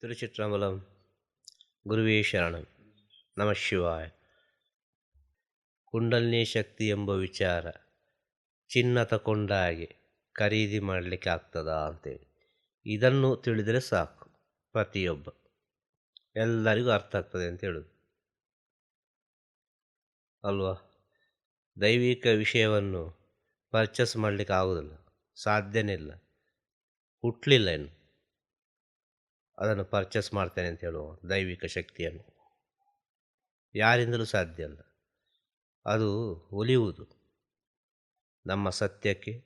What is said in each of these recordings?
ತಿರುಚಿಟ್ರಂಬಲಂ ಗುರುವೇ ಶರಣಂ ನಮ ಶಿವಾಯ ಕುಂಡಲಿನಿ ಶಕ್ತಿ ಎಂಬ ವಿಚಾರ ಚಿನ್ನ ತಕೊಂಡಾಗೆ ಖರೀದಿ ಮಾಡಲಿಕ್ಕೆ ಆಗ್ತದಾ ಅಂತೇಳಿ. ಇದನ್ನು ತಿಳಿದರೆ ಸಾಕು ಪ್ರತಿಯೊಬ್ಬ. ಎಲ್ಲರಿಗೂ ಅರ್ಥ ಆಗ್ತದೆ ಅಂತ ಹೇಳುದು. ಅಲ್ವಾ? ದೈವಿಕ ವಿಷಯವನ್ನು ಪರ್ಚೇಸ್ ಮಾಡಲಿಕ್ಕೆ ಆಗೋದಿಲ್ಲ. ಸಾಧ್ಯನೇ ಇಲ್ಲ. ಹುಟ್ಟಲಿಲ್ಲ ಇನ್ನು. ಅದನ್ನು ಪರ್ಚೇಸ್ ಮಾಡ್ತೇನೆ ಅಂತ ಹೇಳುವ ದೈವಿಕ ಶಕ್ತಿಯನ್ನು. ಯಾರಿಂದಲೂ ಸಾಧ್ಯ ಅಲ್ಲ. ಅದು ಒಲಿಯುವುದು. ನಮ್ಮ ಸತ್ಯಕ್ಕೆ,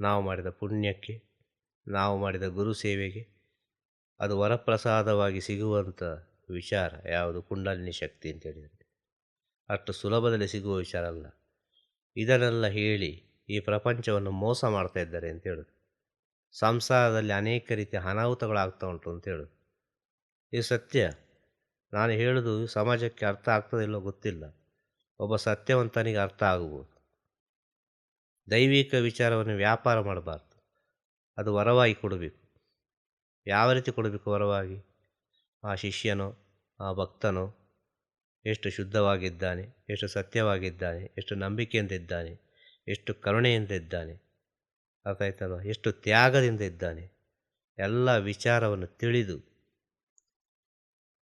ನಾವು ಮಾಡಿದ ಪುಣ್ಯಕ್ಕೆ, ನಾವು ಮಾಡಿದ ಗುರು ಸೇವೆಗೆ, ಅದು ವರಪ್ರಸಾದವಾಗಿ ಸಿಗುವಂಥ ವಿಚಾರ ಯಾವುದು? ಕುಂಡಲಿನಿ ಶಕ್ತಿ ಅಂತ ಹೇಳಿದರೆ. ಅಷ್ಟು ಸುಲಭದಲ್ಲಿ ಸಿಗುವ ವಿಚಾರ ಅಲ್ಲ. ಇದನ್ನೆಲ್ಲ ಹೇಳಿ ಈ ಪ್ರಪಂಚವನ್ನು ಮೋಸ ಮಾಡ್ತಾ ಇದ್ದಾರೆ ಅಂತ ಹೇಳೋದು. ಸಂಸಾರದಲ್ಲಿ ಅನೇಕ ರೀತಿಯ ಅನಾಹುತಗಳಾಗ್ತಾ ಉಂಟು ಅಂತ ಹೇಳೋದು ಈ ಸತ್ಯ ನಾನು ಹೇಳೋದು ಸಮಾಜಕ್ಕೆ ಅರ್ಥ ಆಗ್ತದಿಲ್ಲೋ ಗೊತ್ತಿಲ್ಲ. ಒಬ್ಬ ಸತ್ಯವಂತನಿಗೆ ಅರ್ಥ ಆಗಬಹುದು. ದೈವಿಕ ವಿಚಾರವನ್ನು ವ್ಯಾಪಾರ ಮಾಡಬಾರ್ದು. ಅದು ವರವಾಗಿ ಕೊಡಬೇಕು. ಯಾವ ರೀತಿ ಕೊಡಬೇಕು ವರವಾಗಿ? ಆ ಶಿಷ್ಯನೋ, ಆ ಭಕ್ತನೋ, ಎಷ್ಟು ಶುದ್ಧವಾಗಿದ್ದಾನೆ, ಎಷ್ಟು ಸತ್ಯವಾಗಿದ್ದಾನೆ, ಎಷ್ಟು ನಂಬಿಕೆಯಿಂದ ಇದ್ದಾನೆ ಎಷ್ಟು ಕರುಣೆಯಿಂದ ಇದ್ದಾನೆ ಅರ್ಥ ಆಯ್ತಲ್ವ ಎಷ್ಟು ತ್ಯಾಗದಿಂದ ಇದ್ದಾನೆ. ಎಲ್ಲ ವಿಚಾರವನ್ನು ತಿಳಿದು.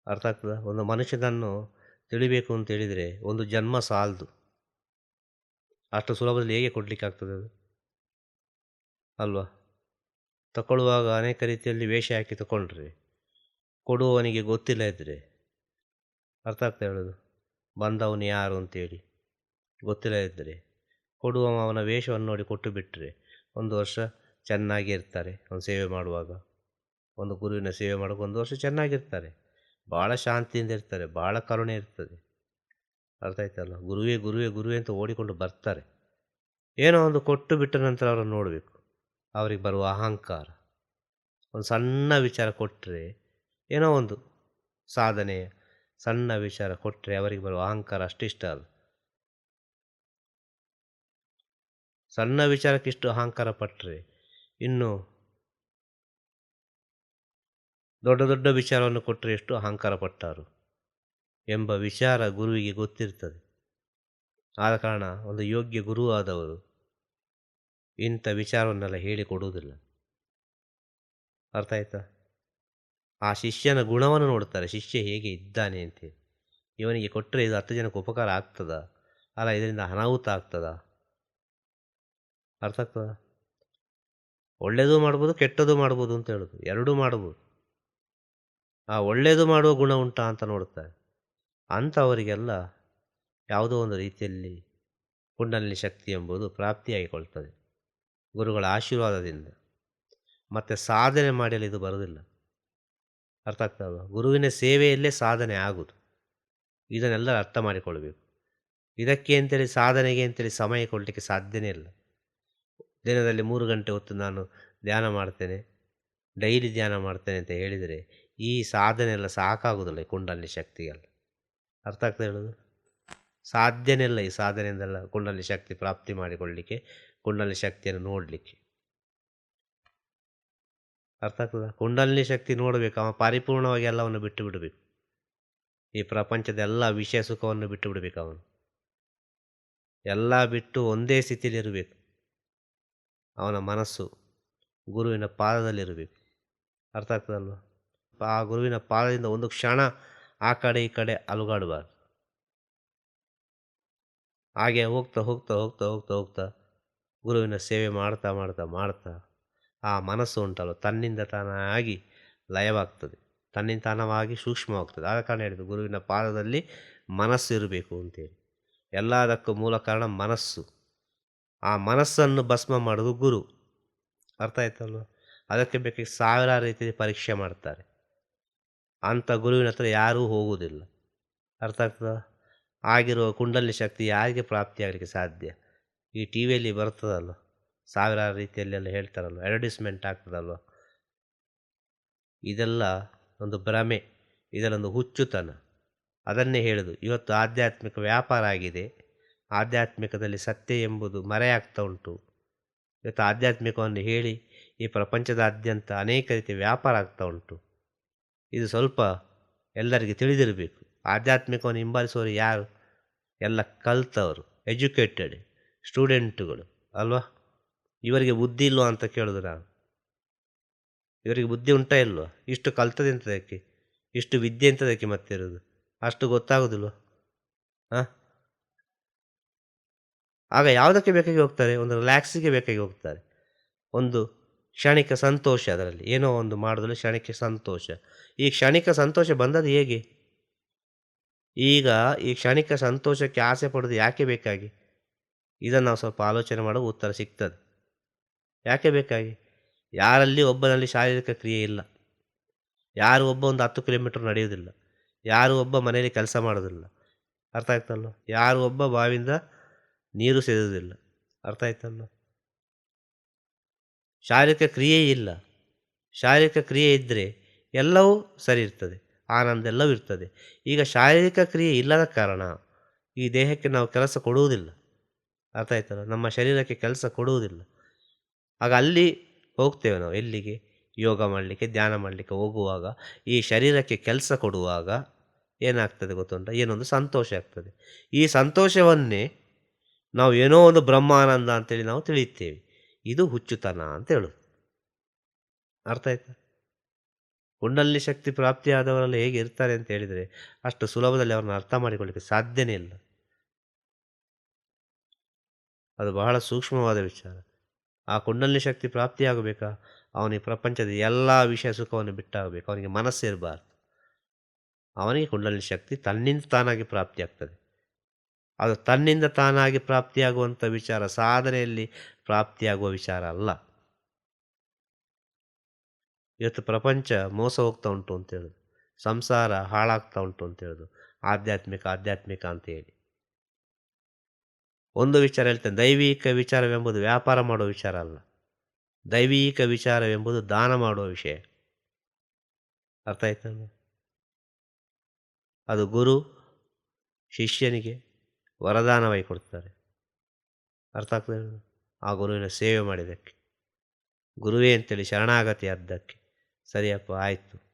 ಅರ್ಥ ಆಗ್ತದ? ಒಂದು ಮನುಷ್ಯನನ್ನು ತಿಳಿಬೇಕು ಅಂತ ಹೇಳಿದರೆ ಒಂದು ಜನ್ಮ ಸಾಲದು. ಅಷ್ಟು ಸುಲಭದಲ್ಲಿ ಹೇಗೆ ಕೊಡಲಿಕ್ಕೆ ಆಗ್ತದೆ ಅದು? ಅಲ್ವಾ? ತಗೊಳ್ಳುವಾಗ ಅನೇಕ ರೀತಿಯಲ್ಲಿ ವೇಷ ಹಾಕಿ ತಗೊಂಡ್ರೆ ಕೊಡುವವನಿಗೆ ಗೊತ್ತಿಲ್ಲ ಇದ್ದರೆ ಅರ್ಥ ಆಗ್ತಾ ಹೇಳೋದು? ಬಂದವನು ಯಾರು ಅಂತೇಳಿ ಗೊತ್ತಿಲ್ಲ ಇದ್ದರೆ ಕೊಡುವ ಅವನ ವೇಷವನ್ನು ನೋಡಿ ಕೊಟ್ಟು ಬಿಟ್ಟರೆ ಒಂದು ವರ್ಷ ಚೆನ್ನಾಗಿ ಇರ್ತಾರೆ ಒಂದು ಸೇವೆ ಮಾಡುವಾಗ. ಒಂದು ಗುರುವಿನ ಸೇವೆ ಮಾಡೋಕೆ ಒಂದು ವರ್ಷ ಚೆನ್ನಾಗಿರ್ತಾರೆ ಭಾಳ ಶಾಂತಿಯಿಂದ ಇರ್ತಾರೆ, ಭಾಳ ಕರುಣೆ ಇರ್ತದೆ. ಅರ್ಥ ಆಯ್ತಲ್ಲ? ಗುರುವೇ ಗುರುವೇ ಗುರುವೇ ಅಂತ ಓಡಿಕೊಂಡು ಬರ್ತಾರೆ. ಏನೋ ಒಂದು ಕೊಟ್ಟು ಬಿಟ್ಟ ನಂತರ ಅವರನ್ನು ನೋಡಬೇಕು. ಅವರಿಗೆ ಬರುವ ಅಹಂಕಾರ. ಒಂದು ಸಣ್ಣ ವಿಚಾರ ಕೊಟ್ಟರೆ ಏನೋ ಒಂದು ಸಾಧನೆ, ಸಣ್ಣ ವಿಚಾರ ಕೊಟ್ಟರೆ ಅವರಿಗೆ ಬರುವ ಅಹಂಕಾರ ಅಷ್ಟಿಷ್ಟ ಅಲ್ಲ. ಸಣ್ಣ ವಿಚಾರಕ್ಕಿಷ್ಟು ಅಹಂಕಾರ ಪಟ್ಟರೆ ಇನ್ನು ದೊಡ್ಡ ದೊಡ್ಡ ವಿಚಾರವನ್ನು ಕೊಟ್ಟರೆ ಎಷ್ಟು ಅಹಂಕಾರ ಪಟ್ಟರು ಎಂಬ ವಿಚಾರ ಗುರುವಿಗೆ ಗೊತ್ತಿರ್ತದೆ. ಆದ ಕಾರಣ ಒಂದು ಯೋಗ್ಯ ಗುರು ಆದವರು ಇಂಥ ವಿಚಾರವನ್ನೆಲ್ಲ ಹೇಳಿಕೊಡುವುದಿಲ್ಲ ಅರ್ಥ ಆಯ್ತಾ? ಆ ಶಿಷ್ಯನ ಗುಣವನ್ನು ನೋಡ್ತಾರೆ ಶಿಷ್ಯ ಹೇಗೆ ಇದ್ದಾನೆ ಅಂತೇಳಿ ಇವನಿಗೆ ಕೊಟ್ಟರೆ ಇದು ಹತ್ತು ಜನಕ್ಕೆ ಉಪಕಾರ ಆಗ್ತದ? ಅಲ್ಲ, ಇದರಿಂದ ಅನಾಹುತ ಆಗ್ತದಾ? ಅರ್ಥ ಆಗ್ತದ? ಒಳ್ಳೆಯದು ಮಾಡ್ಬೋದು, ಕೆಟ್ಟದ್ದು ಮಾಡ್ಬೋದು ಅಂತ ಹೇಳೋದು. ಎರಡೂ ಮಾಡ್ಬೋದು. ಆ ಒಳ್ಳೆಯದು ಮಾಡುವ ಗುಣ ಉಂಟಾ ಅಂತ ನೋಡ್ತಾರೆ ಅಂಥವರಿಗೆಲ್ಲ ಯಾವುದೋ ಒಂದು ರೀತಿಯಲ್ಲಿ ಕುಂಡಲಿನಿ ಶಕ್ತಿ ಎಂಬುದು ಪ್ರಾಪ್ತಿಯಾಗಿಕೊಳ್ತದೆ. ಗುರುಗಳ ಆಶೀರ್ವಾದದಿಂದ. ಮತ್ತು ಸಾಧನೆ ಮಾಡಲು ಇದು ಬರೋದಿಲ್ಲ ಅರ್ಥ ಆಗ್ತದಲ್ವ ಗುರುವಿನ ಸೇವೆಯಲ್ಲೇ ಸಾಧನೆ ಆಗುವುದು. ಇದನ್ನೆಲ್ಲ ಅರ್ಥ ಮಾಡಿಕೊಳ್ಬೇಕು. ಇದಕ್ಕೆ ಅಂತೇಳಿ ಸಾಧನೆಗೆ ಅಂತೇಳಿ ಸಮಯ ಕೊಡಲಿಕ್ಕೆ ಸಾಧ್ಯನೇ ಇಲ್ಲ. ದಿನದಲ್ಲಿ ಮೂರು ಗಂಟೆ ಹೊತ್ತು ನಾನು ಧ್ಯಾನ ಮಾಡ್ತೇನೆ, ಡೈಲಿ ಧ್ಯಾನ ಮಾಡ್ತೇನೆ ಅಂತ ಹೇಳಿದರೆ ಈ ಸಾಧನೆ ಎಲ್ಲ ಸಾಕಾಗೋದಿಲ್ಲ ಈ ಕುಂಡಲಿನ ಶಕ್ತಿಗೆಲ್ಲ. ಅರ್ಥ ಆಗ್ತದೆ ಹೇಳೋದು ಸಾಧ್ಯನೇ ಇಲ್ಲ ಈ ಸಾಧನೆಯಿಂದೆಲ್ಲ ಕುಂಡಲಿ ಶಕ್ತಿ ಪ್ರಾಪ್ತಿ ಮಾಡಿಕೊಳ್ಳಲಿಕ್ಕೆ ಕುಂಡಲಿ ಶಕ್ತಿಯನ್ನು ನೋಡಲಿಕ್ಕೆ. ಅರ್ಥ ಆಗ್ತದ? ಕುಂಡಲಿನಿ ಶಕ್ತಿ ನೋಡಬೇಕು, ಅವ ಪರಿಪೂರ್ಣವಾಗಿ ಎಲ್ಲವನ್ನು ಬಿಟ್ಟು ಬಿಡಬೇಕು. ಈ ಪ್ರಪಂಚದ ಎಲ್ಲ ವಿಷಯ ಸುಖವನ್ನು ಬಿಟ್ಟು ಬಿಡಬೇಕು ಅವನು. ಎಲ್ಲ ಬಿಟ್ಟು ಒಂದೇ ಸ್ಥಿತಿಯಲ್ಲಿ ಇರಬೇಕು ಅವನ ಮನಸ್ಸು ಗುರುವಿನ ಪಾದದಲ್ಲಿರಬೇಕು. ಅರ್ಥ ಆಗ್ತದಲ್ವ? ಆ ಗುರುವಿನ ಪಾದದಿಂದ ಒಂದು ಕ್ಷಣ ಆ ಕಡೆ ಈ ಕಡೆ ಅಲುಗಾಡಬಾರ್ದು. ಹಾಗೆ ಹೋಗ್ತಾ ಹೋಗ್ತಾ ಹೋಗ್ತಾ ಹೋಗ್ತಾ ಹೋಗ್ತಾ ಗುರುವಿನ ಸೇವೆ ಮಾಡ್ತಾ ಮಾಡ್ತಾ ಮಾಡ್ತಾ ಆ ಮನಸ್ಸು ಉಂಟಲ್ಲ ತನ್ನಿಂದ ತಾನಾಗಿ ಲಯವಾಗ್ತದೆ. ತನ್ನಿಂದ ತಾನವಾಗಿ ಸೂಕ್ಷ್ಮವಾಗ್ತದೆ. ಆದ ಕಾರಣ ಹೇಳಿದ್ದು ಗುರುವಿನ ಪಾದದಲ್ಲಿ ಮನಸ್ಸು ಇರಬೇಕು ಅಂತೇಳಿ. ಎಲ್ಲದಕ್ಕೂ ಮೂಲ ಕಾರಣ ಮನಸ್ಸು. ಆ ಮನಸ್ಸನ್ನು ಭಸ್ಮ ಮಾಡೋದು ಗುರು. ಅರ್ಥ ಆಯ್ತಲ್ವ? ಅದಕ್ಕೆ ಬೇಕಾಗಿ ಸಾವಿರಾರು ರೀತಿಯಲ್ಲಿ ಪರೀಕ್ಷೆ ಮಾಡ್ತಾರೆ. ಅಂಥ ಗುರುವಿನ ಹತ್ರ ಯಾರೂ ಹೋಗುವುದಿಲ್ಲ ಅರ್ಥ ಆಗ್ತದ? ಆಗಿರುವ ಕುಂಡಲಿ ಶಕ್ತಿ ಯಾರಿಗೆ ಪ್ರಾಪ್ತಿಯಾಗಲಿಕ್ಕೆ ಸಾಧ್ಯ? ಈ ಟಿ ವಿಯಲ್ಲಿ ಬರ್ತದಲ್ಲ ಸಾವಿರಾರು ರೀತಿಯಲ್ಲೆಲ್ಲ ಹೇಳ್ತಾರಲ್ವ? ಅಡ್ವರ್ಟೈಸ್ಮೆಂಟ್ ಆಗ್ತದಲ್ವ? ಇದೆಲ್ಲ ಒಂದು ಭ್ರಮೆ. ಇದರೊಂದು ಹುಚ್ಚುತನ. ಅದನ್ನೇ ಹೇಳೋದು. ಇವತ್ತು ಆಧ್ಯಾತ್ಮಿಕ ವ್ಯಾಪಾರ ಆಗಿದೆ. ಆಧ್ಯಾತ್ಮಿಕದಲ್ಲಿ ಸತ್ಯ ಎಂಬುದು ಮರೆಯಾಗ್ತಾ ಉಂಟು. ಇವತ್ತು ಆಧ್ಯಾತ್ಮಿಕವನ್ನು ಹೇಳಿ ಈ ಪ್ರಪಂಚದಾದ್ಯಂತ ಅನೇಕ ರೀತಿಯ ವ್ಯಾಪಾರ ಆಗ್ತಾ ಉಂಟು. ಇದು ಸ್ವಲ್ಪ ಎಲ್ಲರಿಗೆ ತಿಳಿದಿರಬೇಕು. ಆಧ್ಯಾತ್ಮಿಕವನ್ನು ಹಿಂಬಾಲಿಸುವವರು ಯಾರು? ಎಲ್ಲ ಕಲ್ತವರು, ಎಜುಕೇಟೆಡ್ ಸ್ಟೂಡೆಂಟುಗಳು, ಅಲ್ವಾ? ಇವರಿಗೆ ಬುದ್ಧಿ ಇಲ್ವಾ ಅಂತ ಕೇಳೋದು ನಾನು. ಇವರಿಗೆ ಬುದ್ಧಿ ಉಂಟಾ ಇಲ್ವಾ? ಇಷ್ಟು ಕಲ್ತದೆ ಅಂತದಕ್ಕೆ ಇಷ್ಟು ವಿದ್ಯೆ ಅಂತದಕ್ಕೆ ಮತ್ತೆ ಇರೋದು ಅಷ್ಟು ಗೊತ್ತಾಗೋದಿಲ್ವ? ಹಾಂ? ಆಗ ಯಾವುದಕ್ಕೆ ಬೇಕಾಗಿ ಹೋಗ್ತಾರೆ? ಒಂದು ರಿಲ್ಯಾಕ್ಸಿಗೆ ಬೇಕಾಗಿ ಹೋಗ್ತಾರೆ. ಒಂದು ಕ್ಷಣಿಕ ಸಂತೋಷ ಅದರಲ್ಲಿ. ಏನೋ ಒಂದು ಮಾಡೋದ್ರಲ್ಲಿ ಕ್ಷಣಿಕ ಸಂತೋಷ. ಈ ಕ್ಷಣಿಕ ಸಂತೋಷ ಬಂದದ್ದು ಹೇಗೆ? ಈಗ ಈ ಕ್ಷಣಿಕ ಸಂತೋಷಕ್ಕೆ ಆಸೆ ಪಡೋದು ಯಾಕೆ ಬೇಕಾಗಿ? ಇದನ್ನು ನಾವು ಸ್ವಲ್ಪ ಆಲೋಚನೆ ಮಾಡೋದು ಉತ್ತರ ಸಿಗ್ತದೆ. ಯಾಕೆ ಬೇಕಾಗಿ? ಯಾರಲ್ಲಿ ಒಬ್ಬನಲ್ಲಿ ಶಾರೀರಿಕ ಕ್ರಿಯೆ ಇಲ್ಲ. ಯಾರು ಒಬ್ಬ ಒಂದು ಹತ್ತು ಕಿಲೋಮೀಟರ್ ನಡೆಯೋದಿಲ್ಲ ಯಾರು ಒಬ್ಬ ಮನೆಯಲ್ಲಿ ಕೆಲಸ ಮಾಡೋದಿಲ್ಲ ಅರ್ಥ ಆಗ್ತಲ್ಲ ಯಾರು ಒಬ್ಬ ಬಾವಿಯಿಂದ ನೀರು ಸೇರುವುದಿಲ್ಲ ಅರ್ಥ ಆಯ್ತಲ್ಲ ಶಾರೀರಿಕ ಕ್ರಿಯೆ ಇಲ್ಲ. ಶಾರೀರಿಕ ಕ್ರಿಯೆ ಇದ್ದರೆ ಎಲ್ಲವೂ ಸರಿ ಇರ್ತದೆ. ಆನಂದ ಎಲ್ಲವೂ ಇರ್ತದೆ. ಈಗ ಶಾರೀರಿಕ ಕ್ರಿಯೆ ಇಲ್ಲದ ಕಾರಣ ಈ ದೇಹಕ್ಕೆ ನಾವು ಕೆಲಸ ಕೊಡುವುದಿಲ್ಲ. ಅರ್ಥ ಆಯ್ತಲ್ಲ ನಮ್ಮ ಶರೀರಕ್ಕೆ ಕೆಲಸ ಕೊಡುವುದಿಲ್ಲ. ಆಗ ಅಲ್ಲಿ ಹೋಗ್ತೇವೆ ನಾವು. ಎಲ್ಲಿಗೆ? ಯೋಗ ಮಾಡಲಿಕ್ಕೆ, ಧ್ಯಾನ ಮಾಡಲಿಕ್ಕೆ ಹೋಗುವಾಗ, ಈ ಶರೀರಕ್ಕೆ ಕೆಲಸ ಕೊಡುವಾಗ ಏನಾಗ್ತದೆ ಗೊತ್ತುಂಟ? ಏನೊಂದು ಸಂತೋಷ ಆಗ್ತದೆ. ಈ ಸಂತೋಷವನ್ನೇ ನಾವು ಏನೋ ಒಂದು ಬ್ರಹ್ಮಾನಂದ ಅಂತೇಳಿ ನಾವು ತಿಳಿಯುತ್ತೇವೆ. ಇದು ಹುಚ್ಚುತನ ಅಂತ ಹೇಳೋದು ಅರ್ಥ ಆಯ್ತಾ? ಕುಂಡಲಿ ಶಕ್ತಿ ಪ್ರಾಪ್ತಿಯಾದವರೆಲ್ಲ ಹೇಗೆ ಇರ್ತಾರೆ ಅಂತ ಹೇಳಿದರೆ ಅಷ್ಟು ಸುಲಭದಲ್ಲಿ ಅವ್ರನ್ನ ಅರ್ಥ ಮಾಡಿಕೊಳ್ಳಿಕ್ಕೆ ಸಾಧ್ಯನೇ ಇಲ್ಲ. ಅದು ಬಹಳ ಸೂಕ್ಷ್ಮವಾದ ವಿಚಾರ. ಆ ಕುಂಡಲಿನಿ ಶಕ್ತಿ ಪ್ರಾಪ್ತಿಯಾಗಬೇಕಾ? ಅವನಿಗೆ ಪ್ರಪಂಚದ ಎಲ್ಲ ವಿಷಯ ಸುಖವನ್ನು ಬಿಟ್ಟಾಗಬೇಕು. ಅವನಿಗೆ ಮನಸ್ಸಿರಬಾರ್ದು ಅವನಿಗೆ ಕುಂಡಲಿನಿ ಶಕ್ತಿ ತನ್ನಿಂದ ತಾನಾಗಿ ಪ್ರಾಪ್ತಿಯಾಗ್ತದೆ. ಅದು ತನ್ನಿಂದ ತಾನಾಗಿ ಪ್ರಾಪ್ತಿಯಾಗುವಂಥ ವಿಚಾರ, ಸಾಧನೆಯಲ್ಲಿ ಪ್ರಾಪ್ತಿಯಾಗುವ ವಿಚಾರ ಅಲ್ಲ. ಇವತ್ತು ಪ್ರಪಂಚ ಮೋಸ ಹೋಗ್ತಾ ಉಂಟು ಅಂತ ಸಂಸಾರ ಹಾಳಾಗ್ತಾ ಉಂಟು ಅಂತ ಹೇಳೋದು ಆಧ್ಯಾತ್ಮಿಕ ಆಧ್ಯಾತ್ಮಿಕ ಅಂತ ಹೇಳಿ. ಒಂದು ವಿಚಾರ ಹೇಳ್ತೇನೆ, ದೈವಿಕ ವಿಚಾರವೆಂಬುದು ವ್ಯಾಪಾರ ಮಾಡುವ ವಿಚಾರ ಅಲ್ಲ. ದೈವಿಕ ವಿಚಾರವೆಂಬುದು ದಾನ ಮಾಡುವ ವಿಷಯ. ಅರ್ಥ ಆಯ್ತಲ್ಲ ಅದು ಗುರು, ಶಿಷ್ಯನಿಗೆ ವರದಾನವಾಗಿ ಕೊಡ್ತಾರೆ ಅರ್ಥ ಆಗ್ತದೆ ಆ ಗುರುವಿನ ಸೇವೆ ಮಾಡಿದ್ದಕ್ಕೆ. ಗುರುವೇ ಅಂತೇಳಿ ಶರಣಾಗತಿ ಆದ್ದಕ್ಕೆ. ಸರಿಯಪ್ಪ, ಆಯಿತು.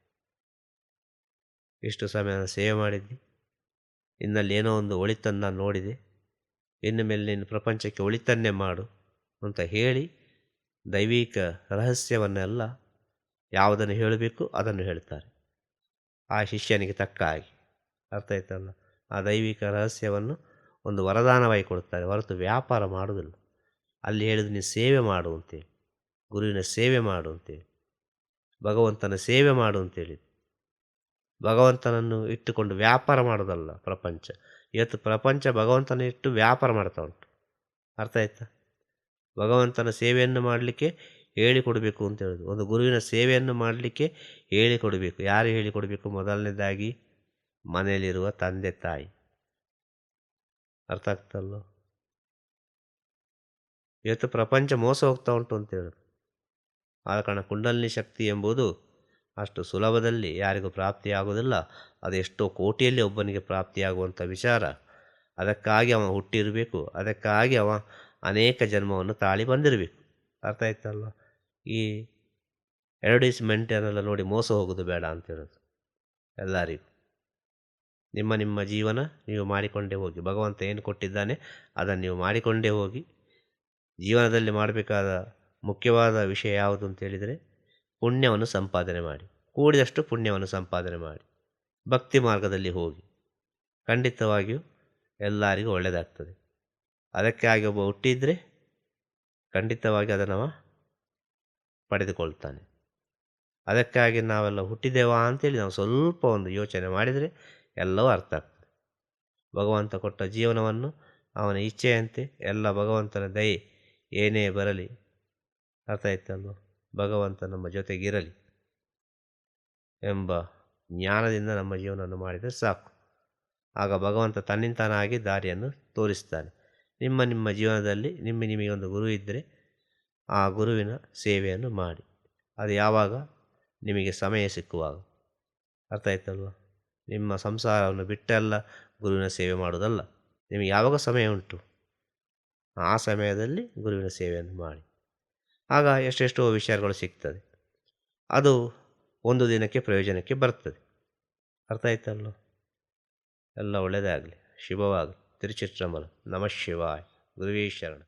ಇಷ್ಟು ಸಮಯ ಸೇವೆ ಮಾಡಿದ್ದೆ. ಇನ್ನಲ್ಲಿ ಏನೋ ಒಂದು ಒಳಿತನ್ನು ನಾನು ನೋಡಿದೆ. ಇನ್ನು ಮೇಲೆ ನೀನು ಪ್ರಪಂಚಕ್ಕೆ ಒಳಿತನ್ನೇ ಮಾಡು ಅಂತ ಹೇಳಿ ದೈವಿಕ ರಹಸ್ಯವನ್ನೆಲ್ಲ ಯಾವುದನ್ನು ಹೇಳಬೇಕು ಅದನ್ನು ಹೇಳ್ತಾರೆ. ಆ ಶಿಷ್ಯನಿಗೆ ತಕ್ಕ ಹಾಗೆ. ಅರ್ಥ ಆಯ್ತಲ್ಲ? ಆ ದೈವಿಕ ರಹಸ್ಯವನ್ನು ಒಂದು ವರದಾನವಾಗಿ ಕೊಡುತ್ತಾರೆ. ಹೊರತು ವ್ಯಾಪಾರ ಮಾಡುವುದಿಲ್ಲ. ಅಲ್ಲಿ ಹೇಳಿದ್ರು ನೀನು ಸೇವೆ ಮಾಡುವಂತೆ ಗುರುವಿನ ಸೇವೆ ಮಾಡುವಂತೆ ಭಗವಂತನ ಸೇವೆ ಮಾಡು ಅಂತೇಳಿ. ಭಗವಂತನನ್ನು ಇಟ್ಟುಕೊಂಡು ವ್ಯಾಪಾರ ಮಾಡೋದಲ್ಲ ಪ್ರಪಂಚ. ಇವತ್ತು ಪ್ರಪಂಚ ಭಗವಂತನ ಇಟ್ಟು ವ್ಯಾಪಾರ ಮಾಡ್ತಾ ಉಂಟು. ಅರ್ಥ ಆಯ್ತಾ? ಭಗವಂತನ ಸೇವೆಯನ್ನು ಮಾಡಲಿಕ್ಕೆ ಹೇಳಿಕೊಡಬೇಕು ಅಂತ ಹೇಳೋದು. ಒಂದು ಗುರುವಿನ ಸೇವೆಯನ್ನು ಮಾಡಲಿಕ್ಕೆ ಹೇಳಿಕೊಡಬೇಕು. ಯಾರು ಹೇಳಿಕೊಡಬೇಕು? ಮೊದಲನೇದಾಗಿ ಮನೆಯಲ್ಲಿರುವ ತಂದೆ ತಾಯಿ. ಅರ್ಥ ಆಗ್ತಲ್ಲ ಇವತ್ತು ಪ್ರಪಂಚ ಮೋಸ ಹೋಗ್ತಾ ಉಂಟು ಅಂತ ಹೇಳೋದು ಆದ ಕಾರಣ ಕುಂಡಲಿನಿ ಶಕ್ತಿ ಎಂಬುದು ಅಷ್ಟು ಸುಲಭದಲ್ಲಿ ಯಾರಿಗೂ ಪ್ರಾಪ್ತಿಯಾಗುವುದಿಲ್ಲ. ಅದು ಎಷ್ಟೋ ಕೋಟಿಯಲ್ಲಿ ಒಬ್ಬನಿಗೆ ಪ್ರಾಪ್ತಿಯಾಗುವಂಥ ವಿಚಾರ. ಅದಕ್ಕಾಗಿ ಅವ ಹುಟ್ಟಿರಬೇಕು. ಅದಕ್ಕಾಗಿ ಅವ ಅನೇಕ ಜನ್ಮವನ್ನು ತಾಳಿ ಬಂದಿರಬೇಕು. ಅರ್ಥ ಆಯ್ತಲ್ಲ? ಈ ಅಡ್ವರ್ಟೈಸ್ಮೆಂಟನ್ನೆಲ್ಲ ನೋಡಿ ಮೋಸ ಹೋಗೋದು ಬೇಡ ಅಂತ ಹೇಳೋದು ಎಲ್ಲರಿಗೂ. ನಿಮ್ಮ ನಿಮ್ಮ ಜೀವನ ನೀವು ಮಾಡಿಕೊಂಡೇ ಹೋಗಿ. ಭಗವಂತ ಏನು ಕೊಟ್ಟಿದ್ದಾನೆ ಅದನ್ನು ನೀವು ಮಾಡಿಕೊಂಡೇ ಹೋಗಿ. ಜೀವನದಲ್ಲಿ ಮಾಡಬೇಕಾದ ಮುಖ್ಯವಾದ ವಿಷಯ ಯಾವುದು ಅಂತ ಹೇಳಿದರೆ ಪುಣ್ಯವನ್ನು ಸಂಪಾದನೆ ಮಾಡಿ. ಕೂಡಿದಷ್ಟು ಪುಣ್ಯವನ್ನು ಸಂಪಾದನೆ ಮಾಡಿ. ಭಕ್ತಿ ಮಾರ್ಗದಲ್ಲಿ ಹೋಗಿ. ಖಂಡಿತವಾಗಿಯೂ ಎಲ್ಲರಿಗೂ ಒಳ್ಳೆಯದಾಗ್ತದೆ. ಅದಕ್ಕಾಗಿ ಒಬ್ಬ ಹುಟ್ಟಿದರೆ ಖಂಡಿತವಾಗಿ ಅದನ್ನು ಪಡೆದುಕೊಳ್ತಾನೆ. ಅದಕ್ಕಾಗಿ ನಾವೆಲ್ಲ ಹುಟ್ಟಿದ್ದೇವಾ ಅಂತೇಳಿ ನಾವು ಸ್ವಲ್ಪ ಒಂದು ಯೋಚನೆ ಮಾಡಿದರೆ ಎಲ್ಲವೂ ಅರ್ಥ ಆಗ್ತದೆ. ಭಗವಂತ ಕೊಟ್ಟ ಜೀವನವನ್ನು ಅವನ ಇಚ್ಛೆಯಂತೆ ಎಲ್ಲ ಭಗವಂತನ ದಯೆ ಏನೇ ಬರಲಿ, ಅರ್ಥ ಆಯ್ತಲ್ವ? ಭಗವಂತ ನಮ್ಮ ಜೊತೆಗಿರಲಿ ಎಂಬ ಜ್ಞಾನದಿಂದ ನಮ್ಮ ಜೀವನವನ್ನು ಮಾಡಿದರೆ ಸಾಕು. ಆಗ ಭಗವಂತ ತನ್ನಿಂತಾನಾಗಿ ದಾರಿಯನ್ನು ತೋರಿಸ್ತಾನೆ. ನಿಮ್ಮ ನಿಮ್ಮ ಜೀವನದಲ್ಲಿ ನಿಮ್ಮ ನಿಮಗೆ ಒಂದು ಗುರು ಇದ್ದರೆ ಆ ಗುರುವಿನ ಸೇವೆಯನ್ನು ಮಾಡಿ. ಅದು ಯಾವಾಗ? ನಿಮಗೆ ಸಮಯ ಸಿಕ್ಕುವಾಗ. ಅರ್ಥ ಆಯ್ತಲ್ವ? ನಿಮ್ಮ ಸಂಸಾರವನ್ನು ಬಿಟ್ಟೆಲ್ಲ ಗುರುವಿನ ಸೇವೆ ಮಾಡೋದಲ್ಲ ನಿಮಗೆ ಯಾವಾಗ ಸಮಯ ಉಂಟು? ಆ ಸಮಯದಲ್ಲಿ ಗುರುವಿನ ಸೇವೆಯನ್ನು ಮಾಡಿ. ಆಗ ಎಷ್ಟೆಷ್ಟೋ ವಿಚಾರಗಳು ಸಿಗ್ತದೆ. ಅದು ಒಂದು ದಿನಕ್ಕೆ ಪ್ರಯೋಜನಕ್ಕೆ ಬರ್ತದೆ. ಅರ್ಥ ಆಯ್ತಲ್ಲ ಎಲ್ಲ ಒಳ್ಳೆಯದೇ ಆಗಲಿ ಶುಭವಾಗಲಿ. ತಿರುಚಿತ್ರಮಲ. ನಮಃ ಶಿವಾಯ. ಗುರುವೇ ಶರಣ.